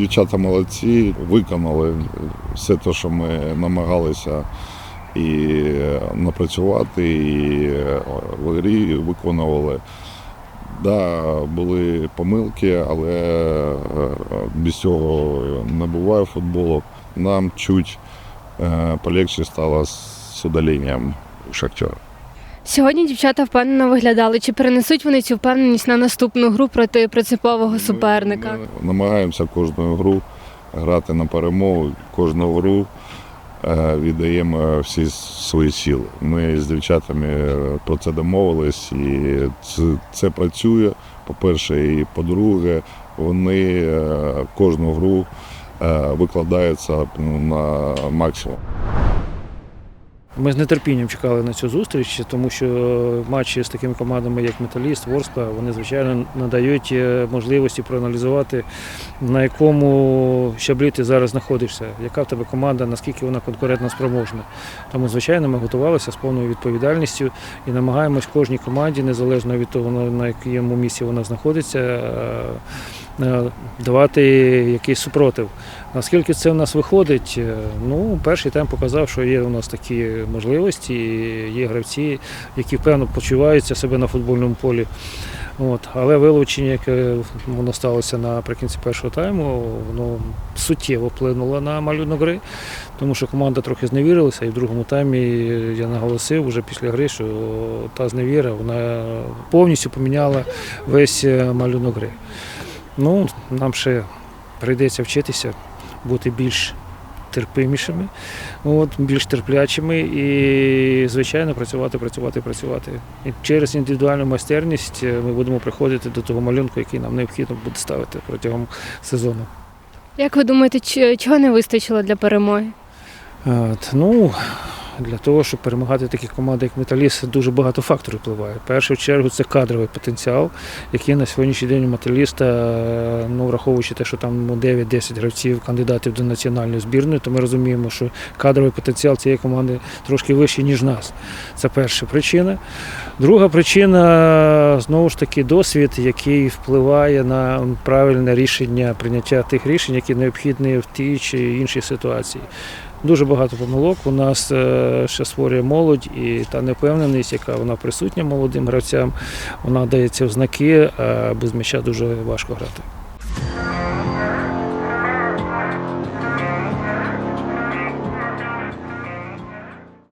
Дівчата молодці, виконали все те, що ми намагалися і напрацювати, і в грі виконували. Да, були помилки, але е, без цього не буває футболу. Нам чуть е, полегше стало з удаленням Шахтера. Сьогодні дівчата впевнено виглядали. Чи перенесуть вони цю впевненість на наступну гру проти принципового суперника? Ми намагаємося кожну гру грати на перемогу. Кожну гру е, віддаємо всі свої сили. Ми з дівчатами е, про це домовились, і це, це працює. По-перше, і по-друге, вони е, кожну гру е, викладаються ну, на максимум. Ми з нетерпінням чекали на цю зустріч, тому що матчі з такими командами, як Металіст, Ворскла, вони звичайно надають е, можливості проаналізувати, на якому щаблі ти зараз знаходишся, яка в тебе команда, наскільки вона конкурентно спроможна. Тому, звичайно, ми готувалися з повною відповідальністю і намагаємось кожній команді, незалежно від того, на- якому місці вона знаходиться, е, давати якийсь супротив. Наскільки це в нас виходить? Е, Ну, перший тайм показав, що є у нас такі можливості, є гравці, які певно почуваються себе на футбольному полі. От. Але вилучення, яке воно сталося наприкінці першого тайму, воно суттєво вплинуло на малюнок гри, тому що команда трохи зневірилася, і в другому таймі я наголосив вже після гри, що та зневіра вона повністю поміняла весь е, малюнок гри. Ну, нам ще прийдеться вчитися бути більш терпимішими, от, більш терплячими і, звичайно, працювати, працювати, працювати. І через індивідуальну майстерність е, ми будемо приходити до того малюнку, який нам необхідно буде ставити протягом сезону. Як ви думаєте, чого не вистачило для перемоги? От, ну, для того, щоб перемагати такі команди, як Металіст, дуже багато факторів впливає. В першу чергу це кадровий потенціал, який на сьогоднішній день у Металіста, ну, враховуючи те, що там ну, 9-10 гравців, кандидатів до національної збірної, то ми розуміємо, що кадровий потенціал цієї команди трошки вищий, ніж нас. Це перша причина. Друга причина знову ж таки досвід, який впливає на правильне рішення, прийняття тих рішень, які необхідні в тій чи іншій ситуації. Дуже багато помилок у нас е, ще створює молодь, і та непевненість, яка вона присутня молодим гравцям, вона дається в знаки, а без м'яча дуже важко грати.